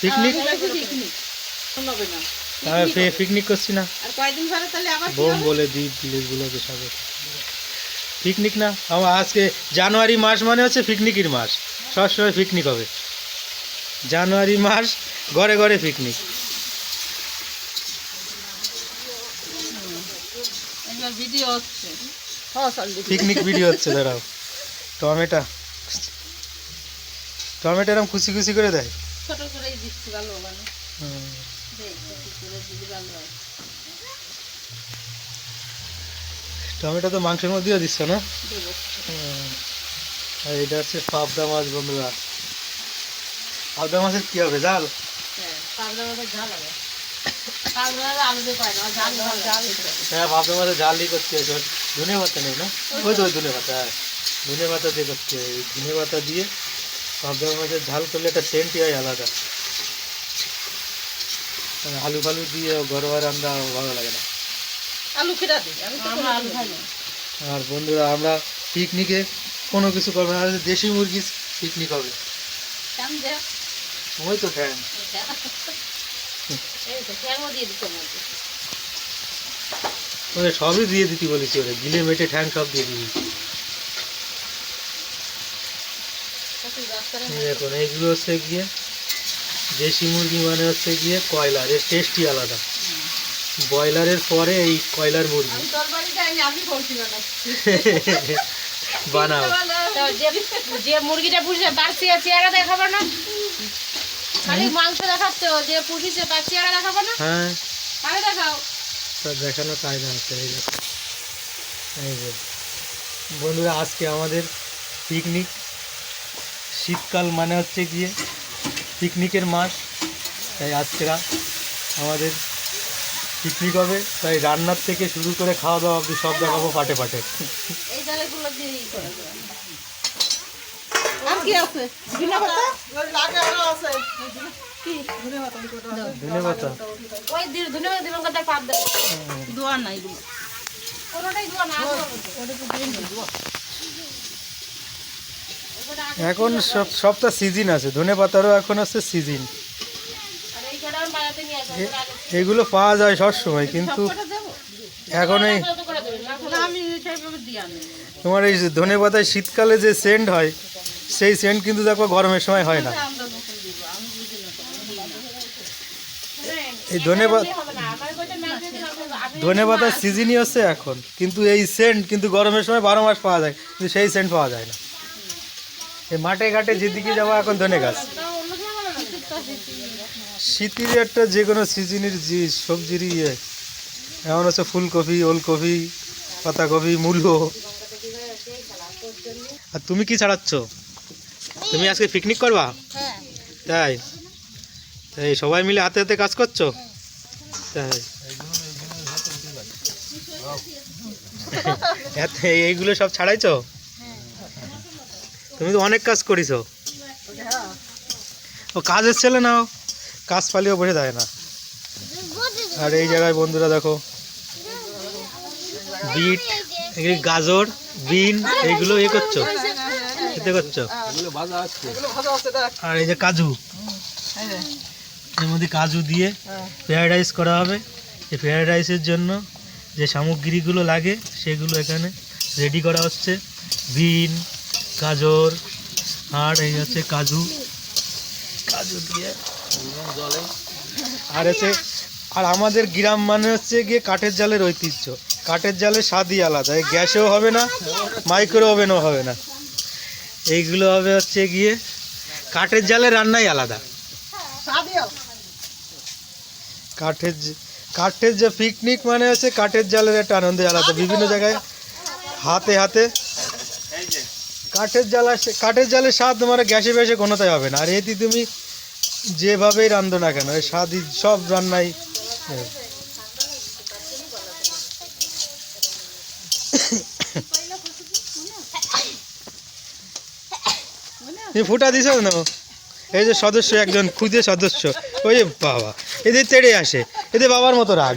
Picnic? Picnic. করছি না। Bomb বলে দিই প্লেসগুলোকে পিকনিক না আমার আজকে জানুয়ারি মাস মানে হচ্ছে পিকনিকের মাস। সবসময় পিকনিক হবে। জানুয়ারি মাস ঘরে ঘরে পিকনিক। হ্যাঁ। পিকনিক ভিডিও হচ্ছে দাঁড়াও। টমেটো। টমেটো এরকম খুশি খুশি করে দেয়? ছোট করেই দিচ্ছি ভালো মানে। হুম। টমেটো তো মাংসের মধ্যেও দিচ্ছ না? আর এটা হচ্ছে পাবদা মাছ বন্ধুরা। পাবদা মাছের কি হবে জাল হ্যাঁ, পাবদা মাছের হবে। হ্যাঁ জালই করতে হবে ধনে পাতা নেই না? ওই তো ধনে পাতা হ্যাঁ। ধনে পাতা দিয়ে করতে হবে ধনে পাতা দিয়ে পাবদা মাছের ঝাল করলে একটা সেন্টই হয় আলাদা। মানে আলু ফালু দিয়ে গরম রান্না ভালো লাগে না। আলু দিই আমি তো আলু খাই না। আর বন্ধুরা আমরা পিকনিকে কোনো কিছু করব না দেশি মুরগি পিকনিক হবে। ওই তো ফ্যান সবই দিয়ে দিতে বলেছি ওরে গিলে মেটে ঠ্যাং সব দিয়ে দিবি এই দেখুন এইগুলো হচ্ছে গিয়ে দেশি মুরগি মানে হচ্ছে গিয়ে কয়লার এর টেস্টই আলাদা। ব্রয়লারের পরে এই কয়লার মুরগি। বানাও। যে মুরগিটা পুষছে তার চেহারা দেখাবো না? খালি মাংস দেখাচ্ছে ও যে পুষিছে তার চেহারা দেখাবো না? হ্যাঁ। আরে দেখাও। দেখানো আছে এই এই যে। বন্ধুরা আজকে আমাদের পিকনিক শীতকাল মানে হচ্ছে গিয়ে পিকনিকের মাস। তাই আজকেরা আমাদের পিকনিক হবে। তাই রান্নার থেকে শুরু করে খাওয়া দাওয়া অবধি সব দেখাবো পাটে পাটে। এই এখন সব সবটা সিজন আছে। ধনে পাতারও এখন আছে সিজন এগুলো পাওয়া যায় সব সময় কিন্তু এখন এই তোমার এই ধনে পাতায় শীতকালে যে সেন্ট হয়, সেই সেন্ট কিন্তু দেখো গরমের সময় হয় না। এই ধনে ধনে পাতার সিজনই হচ্ছে এখন, কিন্তু এই সেন্ট কিন্তু গরমের সময় বারো মাস পাওয়া যায়, কিন্তু সেই সেন্ট পাওয়া যায় না। মাঠে ঘাটে যেদিকে যাব, এখন ধনে গাছ। শীতের একটা যে কোনো সিজনের যে সবজির ইয়ে এমন হচ্ছে ফুলকপি, ওলকপি, পাতাকপি, মূলো। আর তুমি কি ছাড়াচ্ছ? তুমি আজকে পিকনিক করবা? তাই? তাই সবাই মিলে হাতে হাতে কাজ করছ? তাই। এইগুলো সব ছাড়াইছো? তুমি তো অনেক কাজ করিছো। ও, কাজের ছেলে নাও কাজ পালিয়েও বসে থাকে না। আর এই জায়গায় বন্ধুরা দেখো, বিট, এই গাজর, বিন, এইগুলো এ করছ? এতে করছ? আর এই যে কাজু, এর মধ্যে কাজু দিয়ে ফ্রায়েড রাইস করা হবে। এই ফ্রায়েড রাইসের জন্য যে সামগ্রীগুলো লাগে, সেগুলো এখানে রেডি করা হচ্ছে। বিন গাজর, আর এই হচ্ছে কাজু। কাজু দিয়ে আর হচ্ছে, আর আমাদের গ্রাম মানে হচ্ছে গিয়ে কাঠের জালের ঐতিহ্য। কাঠের জালের স্বাদই আলাদা। এই গ্যাসেও হবে না মাইক্রো ওভেনও হবে না। এইগুলো হবে হচ্ছে গিয়ে কাঠের জালে রান্নাই আলাদা। কাঠের কাঠের যে পিকনিক মানে হচ্ছে কাঠের জালের একটা আনন্দ আলাদা। বিভিন্ন জায়গায় হাতে হাতে কাঠের জ্বালা, কাঠের জালের স্বাদ তোমার গ্যাসে ফ্যাসে কোনোটাই হবে না। আর এতে তুমি যেভাবেই রান্ধো না কেন স্বাদই সব রান্নাই ফুটা দিছ না এই যে সদস্য একজন, খুদে সদস্য। ওই বাবা, এদের তেড়ে আসে, এদের বাবার মতো রাগ।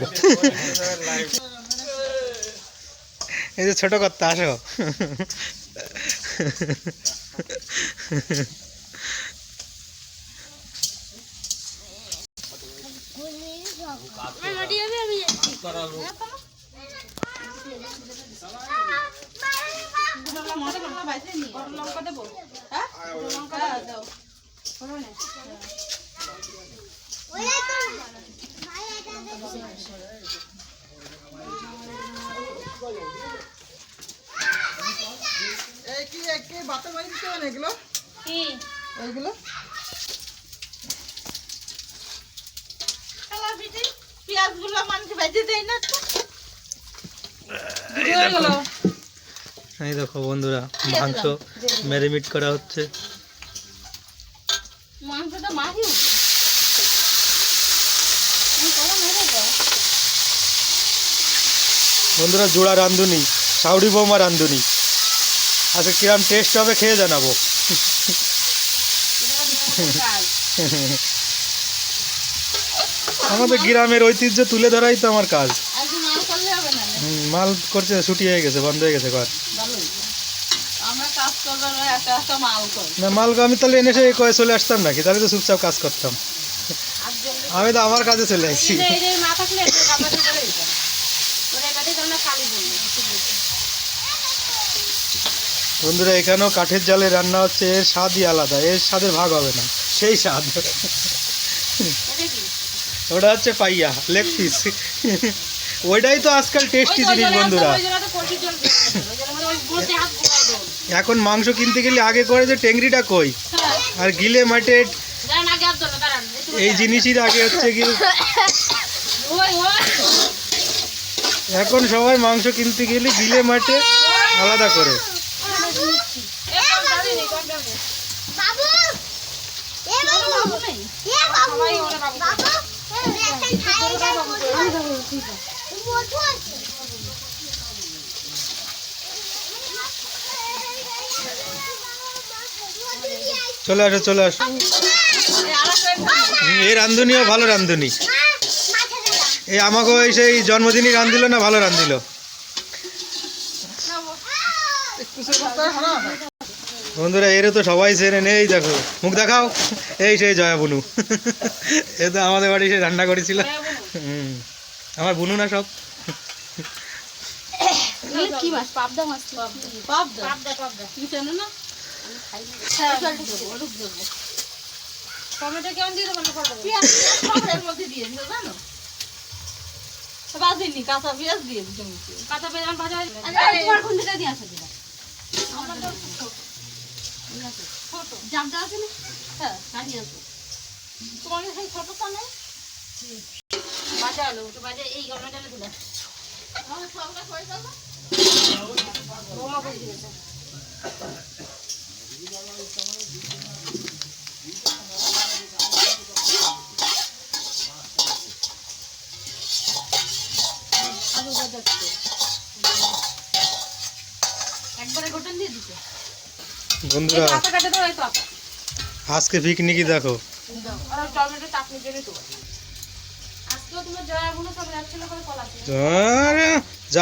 এই যে ছোট কর্তা, আসো। লঙ্কা দেবো হ্যাঁ লঙ্কা দাও কি বাতার বাড়ি দিতে হবে এগুলো? এইগুলো? পেঁয়াজগুলো মানুষ ভেজে দেয় না। তো গেল। এই দেখো বন্ধুরা মাংস ম্যারিনেট করা হচ্ছে। মাংসটা মাখি বন্ধুরা জোড়া রান্ধুনি সাউরি বৌমা রান্ধুনি আচ্ছা কিরম টেস্ট হবে খেয়ে জানাব। আমাদের গ্রামের ঐতিহ্য তুলে ধরাই তো আমার কাজ। মাল করছে, ছুটি হয়ে গেছে, বন্ধ হয়ে গেছে, ঘর। না, মাল আমি তাহলে এনে কয়ে চলে আসতাম নাকি? তাহলে তো চুপচাপ কাজ করতাম। আমি তো আমার কাজে চলে আসছি এই যে এই যে মা থাকলে একটু কাপড় করে দিতাম ওরা এটাতেই তোমরা খালি বলবে বন্ধুরা এখানেও কাঠের জালে রান্না হচ্ছে এর স্বাদই আলাদা এর স্বাদের ভাগ হবে না সেই স্বাদ। ওটা হচ্ছে পাইয়া লেগ পিস। ওইটাই তো আজকাল টেস্টি জিনিস বন্ধুরা। এখন মাংস কিনতে গেলে আগে করে যে টেংরিটা কই? হ্যাঁ। আর গিলে একটু এই জিনিসই আগে হচ্ছে কি এখন সবাই মাংস কিনতে গেলে গিলে মাটে আলাদা করে এ কম দাঁড়িয়ে নেই কম দাঁড়িয়ে বাবু এ বাবু বাবু নেই এ বাবু সবাই ওরা বাবু বাবু একটা খাই না বলব আছে চলে আসো চলে আসো। এই আরেকটা রান্ধুনিও ভালো রান্ধুনি। এই আমাকেও এই সেই জন্মদিনই রান্ধিল না ভালো রান্ধিল বন্ধুরা এরে তো সবাই চেনে নেই দেখো মুখ দেখাও। এই সেই জয়া বুনু। এ তো আমাদের বাড়ি সে রান্না করেছিল। হুম। আমার বুনু না সব। কি মাছ? পাবদা মাছ পাবদা। পাবদা। পাবদা তুমি চেনো না? টমেটো কেমন দিয়ে দেবো পেঁয়াজ মধ্যে দিয়ে দিও জানো? বাজিনি কাঁচা পেঁয়াজ দিয়ে কাঁচা পেঁয়াজ ভাজা তোমার কোন দিকে দিয়ে আসো জামটা আছে না? হ্যাঁ। আছে তোমার সেই ছোট পানে আলু তো ভাজা এই গরমে ডালে দিলে বৌমা করে দিয়েছে। আলু ভাজা একবারে দিয়ে দিতে। বন্ধুরা কাটে তো আপা আজকে পিকনিকই দেখো। আর টমেটো চাটনির জন্য তো আজকেও তোমার জয়া গুলো সব একসাথে করে কলা আছে আরে, যা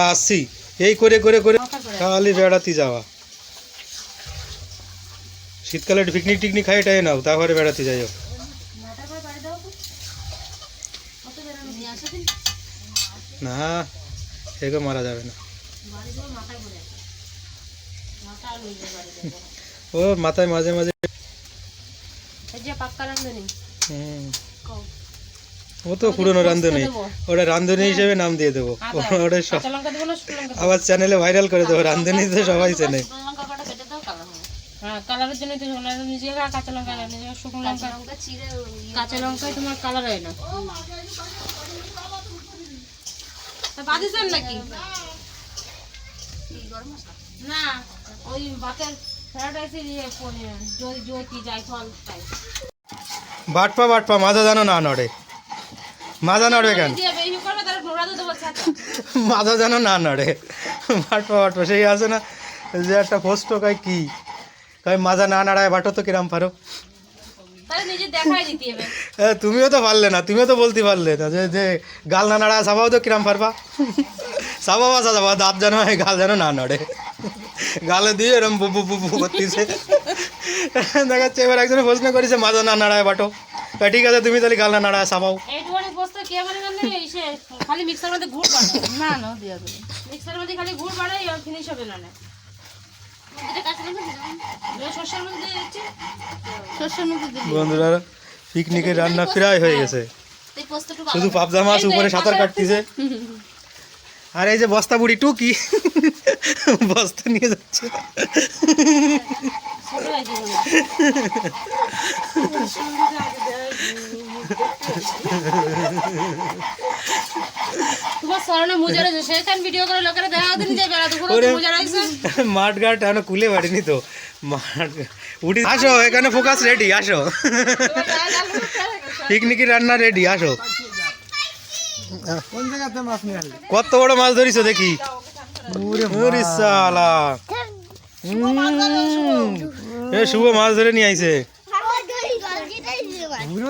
আসছি এই করে করে করে খালি বেড়াতে যাওয়া। শীতকালে পিকনিক টিকনিক খাই টাই নাও তারপরে বেড়াতে যাইও দিন। না একে মারা যাবে না। ও মাথায় মাঝে মাঝে। যে হুম, কও। ও তো পুরনো রান্ধুনি। ওটা রান্ধুনি হিসেবে নাম দিয়ে দেবো। ওটা সব? আবার চ্যানেলে ভাইরাল করে দেবো রান্ধুনি তো সবাই চেনে। হ্যাঁ কালারের জন্য তো নিজে কাঁচা লঙ্কা নিজে শুকনো লঙ্কা লঙ্কা কাঁচা লঙ্কায় তোমার কালার হয় না। তা নাকি? না ওই ভাতের ফ্রাইড জয় জয় কি জায়ফল তাই। বাটপা বাটপা মাজা জানো না নড়ে। মাজা নড়বে কেন? ছাতা মাজা যেন না নড়ে। বাটপা বাটপা সেই আছে না যে একটা পোস্ট কয় কি? কয় মাজা না নাড়ায় বাটো তো কিরাম পারো? তুমিও তো পারলে না তুমিও তো বলতে পারলে না যে যে গাল না নাড়া সাবাও তো কিরাম পারবা? সাবা বাসা যাবা দাঁত যেন গাল যেন না নড়ে। গালে দিয়ে এরম বুবু বুবু করতেছে। দেখাচ্ছে এবার একজনে প্রশ্ন করেছে মাজা না নাড়ায় বাটো। কয়, ঠিক আছে তুমি তাহলে গাল নাড়া সাবাও এইটুখানি বস্তু কে মানে খালি মিক্সার মধ্যে গুড় না না দিয়া দেবে মিক্সার মধ্যে খালি গুড় আর ফিনিশ হবে না না। বন্ধুরা পিকনিকের রান্না প্রায় হয়ে গেছে। শুধু পাবদা মাছ উপরে সাঁতার কাটতেছে। আর এই যে বস্তা বুড়ি টুকি বস্তা নিয়ে যাচ্ছে। ছোট হয়ে যাবে তোমার স্মরণে মুজা রয়েছে সেখান ভিডিও করে লোকেরা দেখা দিন যে বেড়া দুপুরে ওরে। মুজা রয়েছে? মাঠ ঘাট এখনও খুলে পারিনি তো। মাঠ উঠি আসো এখানে ফোকাস রেডি আসো। পিকনিকের রান্না রেডি আসো। কোন জায়গাতে মাছ নিয়ে আসলে? কত বড় মাছ ধরিছো দেখি। ওরে শালা। এ শুভ মাছ ধরে নিয়ে আইছে।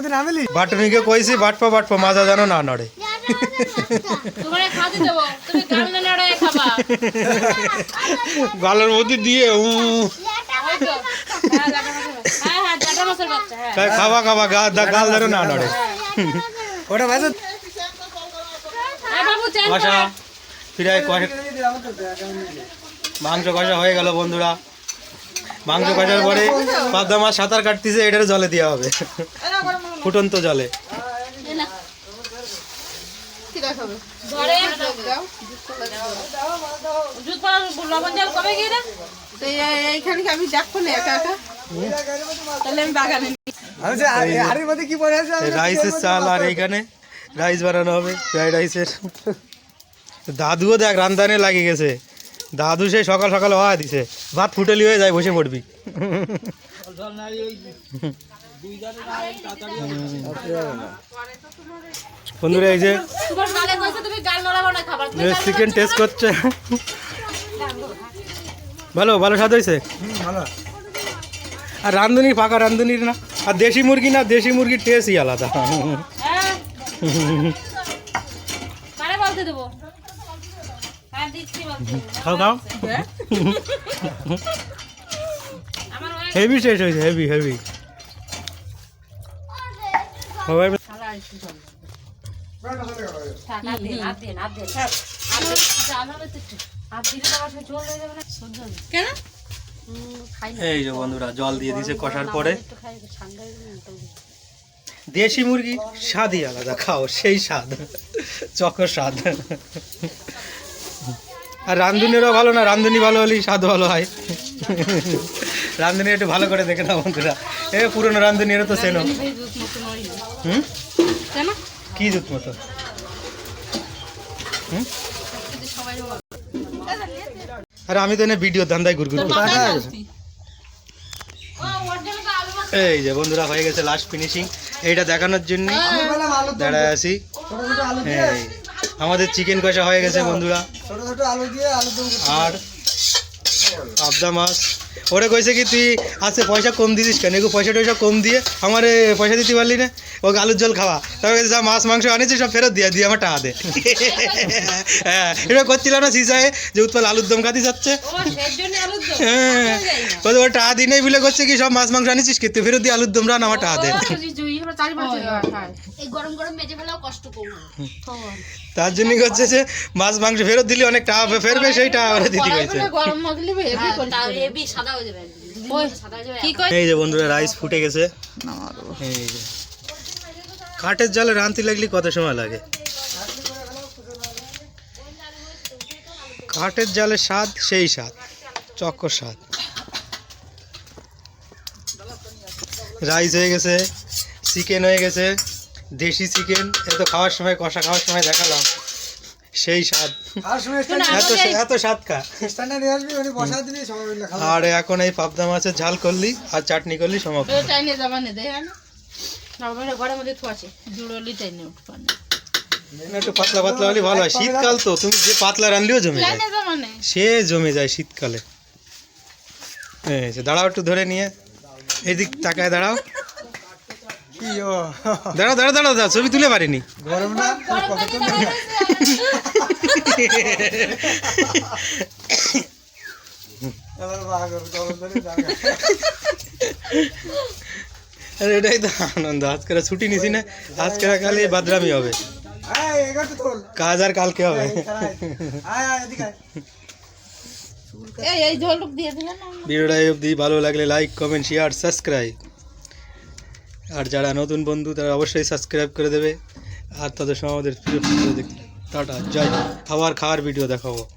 নামেলি বাটনিকে কইছি বাটপা বাটপা মাজা জানো না নড়ে। তোমার খাতে দেবো তুমি গাল না নাড়ায় খাবা। গালের মধ্যে দিয়ে হ্যাঁ। হ্যাঁ হ্যাঁ জাটা মাছের বাচ্চা হ্যাঁ। তাই খাবা খাবা গা- গাল ধরে না নড়ে। ওটা ভাই কষা। ফিরাই কষা। মাংস কষা হয়ে গেল বন্ধুরা। মাংস কষার পরে পাবদা মাছ সাঁতার কাটতেছে এটার জলে দেওয়া হবে। ফুটন্ত জলে। না একা একা তাহলে বাগানে আমি রাইসের চাল আর এইখানে রাইস বানানো হবে ফ্রাইড রাইসের। দাদুও দেখ রান্দানে লাগে গেছে। দাদু সেই সকাল সকাল হওয়া দিছে। ভাত ফুটেলি হয়ে যায়, বসে পড়বি। বন্ধুরা, এই যে চিকেন টেস্ট করছে। ভালো ভালো স্বাদ হয়েছে? আর রান্ধুনি পাকা রান্ধুনির না? আর দেশি মুরগি না, দেশি মুরগির টেস্টই আলাদা। সে জল হয়ে যাবে না। সহ্য হবে না। কেন এই যে বন্ধুরা জল দিয়ে দিছে কষার পরে। দেশি মুরগি স্বাদই আলাদা খাও সেই স্বাদ চকর স্বাদ আর রান্ধুনিরও ভালো না রান্ধুনি ভালো হলেই স্বাদ ভালো হয়। রান্ধুনি একটু ভালো করে দেখে না বন্ধুরা। এ পুরনো রান্ধুনিরও তো চেনো। এই দুধ মতো নড়ি না। হুম? কি দুধ মতো? হুম? আরে আমি তো এনে ভিডিও ধান্দায় ঘুরঘুর। এই যে বন্ধুরা হয়ে গেছে লাস্ট ফিনিশিং এইটা দেখানোর জন্য দম দাঁড়ায় এই। আমাদের চিকেন কষা হয়ে গেছে বন্ধুরা। ছোট ছোট আলু দিয়ে আলু আর পাবদা মাছ। ওরে কইছে কি তুই আছে পয়সা কম দিছিস কেন? এগো পয়সা টয়সা কম দিয়ে আমারে পয়সা দিতে পারলি না? ও আলুর জল খাওয়া। তবে যা মাছ মাংস আনিছিস সব ফেরত দিয়ে দিয়ে আমার টাকা দে। হ্যাঁ এটা করছিলাম না সিসায় যে উৎপল আলুর দম খাতি যাচ্ছে। ও, সের জন্য আলুর দম। হ্যাঁ ওর টাকা দিই নাই বলে করছে কি সব মাছ মাংস আনিছিস কি? তুই ফেরত দিয়ে আলুর দম রান আমার টাকা দে। কম তার জন্য করছে যে মাছ মাংস ফেরত দিলে অনেক টাকা ফেরবে সেই টাকা দিতে কইছে। গরম যে বন্ধুরা রাইস ফুটে গেছে। কাঠের জালে রান্তি লাগলে কত সময় লাগে? কাঠের জালের স্বাদ, সেই স্বাদ, চক্কর স্বাদ। রাইস হয়ে গেছে চিকেন হয়ে গেছে, দেশি চিকেন এ তো খাওয়ার সময়, কষা খাওয়ার সময় দেখালাম। সেই স্বাদ। এত এত স্বাদ খা আর এখন এই পাবদা মাছের ঝাল করলি আর চাটনি করলি সমাপ্ত। একটু পাতলা পাতলা হলে ভালো হয়। শীতকাল তো তুমি যে পাতলা রানলেও জমে যায়। সে জমে যায় শীতকালে। এই যে দাঁড়াও একটু ধরে নিয়ে। এদিক তাকায় দাঁড়াও। কি ও দাঁড়াও দাঁড়াও দাঁড়াও দাঁড়াও ছবি তুলে পারিনি গরম না? কতক্ষণ দেখা এবার বাহাগর গরম ধরে জায়গা আরে এটাই তো আনন্দ। আজকে আর ছুটি নিছি না আজকে আর খালি বাদরামি হবে। আয় এগারো তোল। কাজ আর কালকে হবে। আয়। আয় এদিকে আয়। এই এই ঝোলটুক দিয়ে দিলে না? ভিডিওটা এই অবধি। ভালো লাগলে লাইক কমেন্ট শেয়ার সাবস্ক্রাইব আর যারা নতুন বন্ধু, তারা অবশ্যই সাবস্ক্রাইব করে দেবে। আর তাদের সময় আমাদের প্রিয় ভিডিও দেখতে টাটা, জয়। খাবার খাওয়ার ভিডিও দেখাবো।